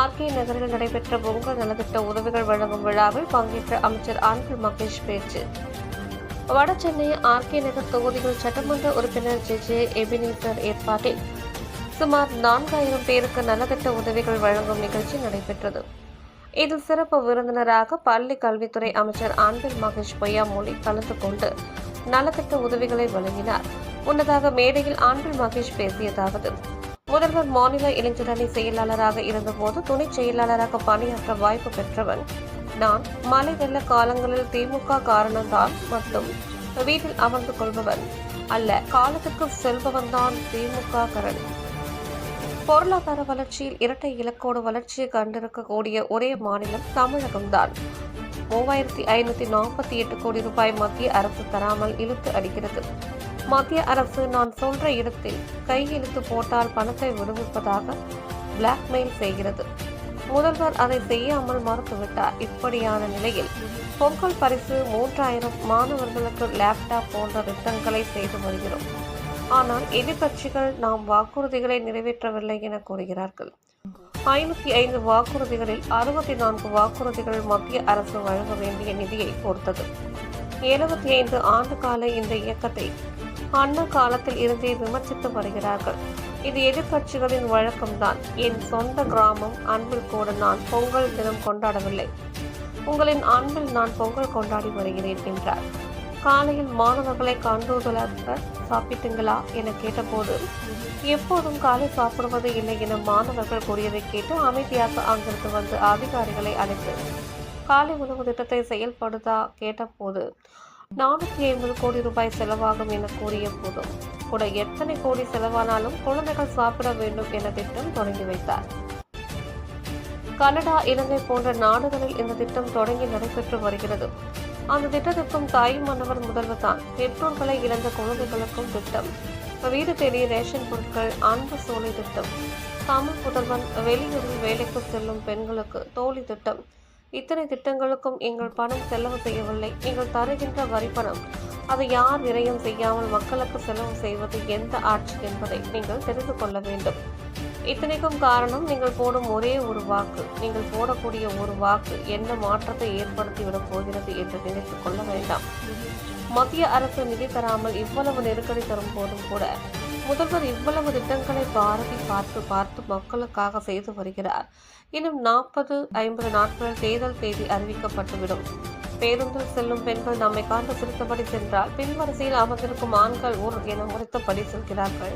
RK நகரில் நடைபெற்ற பொங்கல் நலத்திட்ட உதவிகள் வழங்கும் விழாவில் பங்கேற்ற அமைச்சர் ஆன்பில் மகேஷ் பேச்சு. வட சென்னை ஆர்கே நகர் தொகுதியில் சட்டமன்ற உறுப்பினர் ஜே ஜே எபினேசர் ஏற்பாட்டில் சுமார் நான்காயிரம் பேருக்கு நலத்திட்ட உதவிகள் வழங்கும் நிகழ்ச்சி நடைபெற்றது. இதில் சிறப்பு விருந்தினராக பள்ளி கல்வித்துறை அமைச்சர் அன்பில் மகேஷ் பொய்யாமொழி கலந்து கொண்டு நலத்திட்ட உதவிகளை வழங்கினார். முன்னதாக மேடையில் அன்பில் மகேஷ் பேசியதாவது முதல்வர் மாநில இளைஞரணி செயலாளராக இருந்தபோது துணை செயலாளராக பணியாற்ற வாய்ப்பு பெற்றவன். நான் மழை வெள்ள காலங்களில் திமுக காரணம்தான் மட்டும் வீட்டில் அமர்ந்து கொள்பவன் அல்ல காலத்துக்கு செல்பவன் தான் திமுக கரண் பொருளாதார வளர்ச்சியில் இரட்டை இலக்கோடு வளர்ச்சியை கண்டிருக்கக்கூடிய ஒரே மாநிலம் தமிழகம்தான். மூவாயிரத்தி ஐநூத்தி நாற்பத்தி எட்டு கோடி ரூபாய் மத்திய அரசு தராமல் இழுத்து அடிக்கிறது. மத்திய அரசு நான் சொல்ற இடத்தில் கையெழுத்து போட்டால் பணத்தை விடுவிப்பதாக பிளாக்மெயில் செய்கிறது. முதல்வர் அதை செய்யாமல் மறுத்துவிட்டார். இப்படியான நிலையில் பொங்கல் பரிசு மூன்றாயிரம் மாணவர்களுக்கு லேப்டாப் போன்ற திட்டங்களை செய்து வருகிறோம். ஆனால் எதிர்கட்சிகள் நாம் வாக்குறுதிகளை நிறைவேற்றவில்லை என கூறுகிறார்கள். ஐநூத்தி ஐந்து வாக்குறுதிகளில் அறுபத்தி நான்கு வாக்குறுதிகள் மத்திய அரசு வழங்க வேண்டிய நிதியை பொறுத்தது. எழுபத்தி ஐந்து ஆண்டு கால இந்த இயக்கத்தை அண்ணா காலத்தில் இருந்தே விமர்சித்து வருகிறார்கள். இது எதிர்கட்சிகளின் வழக்கம்தான். என் சொந்த கிராமம் அன்பில் கூட நான் பொங்கல் தினம் கொண்டாடவில்லை. உங்களின் அன்பில் நான் பொங்கல் கொண்டாடி வருகிறேன் என்றார். காலையில் மாணவர்களை கண்டுதலாக சாப்பிட்டீங்களா என கேட்டபோது எப்போதும் காலை சாப்பிடுவது இல்லை என மாணவர்கள் கூறியதை கேட்டு அமைதியாக அங்கிருந்து வந்து அதிகாரிகளை அழைத்து காலை உணவு திட்டத்தை செயல்படுத்தா? கேட்டபோது நானூற்றி ஐம்பது கோடி ரூபாய் செலவாகும் என கூறிய போதும். கூட எத்தனை கோடி செலவானாலும் குழந்தைகள் சாப்பிட வேண்டும் என திட்டம் தொடங்கி வைத்தார். கனடா இலங்கை போன்ற நாடுகளில் இந்த திட்டம் தொடங்கி நடைபெற்று வருகிறது. அந்த திட்டத்திற்கும் தாய் மன்னவர் முதல்வர் தான். பெற்றோர்களை இழந்த குழந்தைகளுக்கும் திட்டம். வீடு தேடி ரேஷன் பொருட்கள் அன்பு சோலை திட்டம். தமிழ் புதல்வன் வெளியூரில் வேலைக்கு செல்லும் பெண்களுக்கு தோழி திட்டம். இத்தனை திட்டங்களுக்கும் எங்கள் பணம் செலவு செய்யவில்லை. நீங்கள் தருகின்ற வரிப்பணம். அதை யார் விரயம் செய்யாமல் மக்களுக்கு செலவு செய்வது எந்த ஆட்சி என்பதை நீங்கள் தெரிந்து கொள்ள வேண்டும். இத்தனைக்கும் காரணம் நீங்கள் போடும் ஒரே ஒரு வாக்கு. நீங்கள் போடக்கூடிய ஒரு வாக்கு என்ன மாற்றத்தை ஏற்படுத்திவிடப் போகிறது என்று நினைத்துக் கொள்ள வேண்டாம். மத்திய அரசு நிதி தராமல் இவ்வளவு நெருக்கடி தரும் போதும் கூட முதல்வர் இவ்வளவு திட்டங்களை பாரதி பார்த்து பார்த்து மக்களுக்காக செய்து வருகிறார். இன்னும் நாற்பது ஐம்பது நாட்களில் தேர்தல் தேதி அறிவிக்கப்பட்டுவிடும். பேருந்தில் செல்லும் பெண்கள் நம்மை காண்டு சிரித்தபடி சென்றால் பின்வரிசையில் அமர்ந்திருக்கும் ஆண்கள் ஊர் என முறைத்தபடி செல்கிறார்கள்.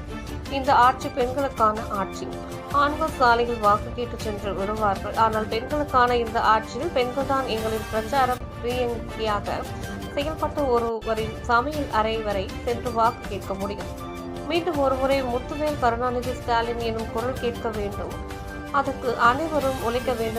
இந்த ஆட்சி பெண்களுக்கான ஆட்சி. ஆண்கள் சாலையில் வாக்கு கேட்டு சென்று விடுவார்கள். ஆனால் பெண்களுக்கான இந்த ஆட்சியில் பெண்கள் தான் எங்களின் பிரச்சார பிரியங்கியாக செயல்பட்டு ஒருவரின் சமையல் அறை வரை சென்று வாக்கு கேட்க முடியும். மீண்டும் ஒருமுறை முத்துவேல் கருணாநிதி ஸ்டாலின் எனும் குரல் கேட்க வேண்டும். அதற்கு அனைவரும் உழைக்க வேண்டும்.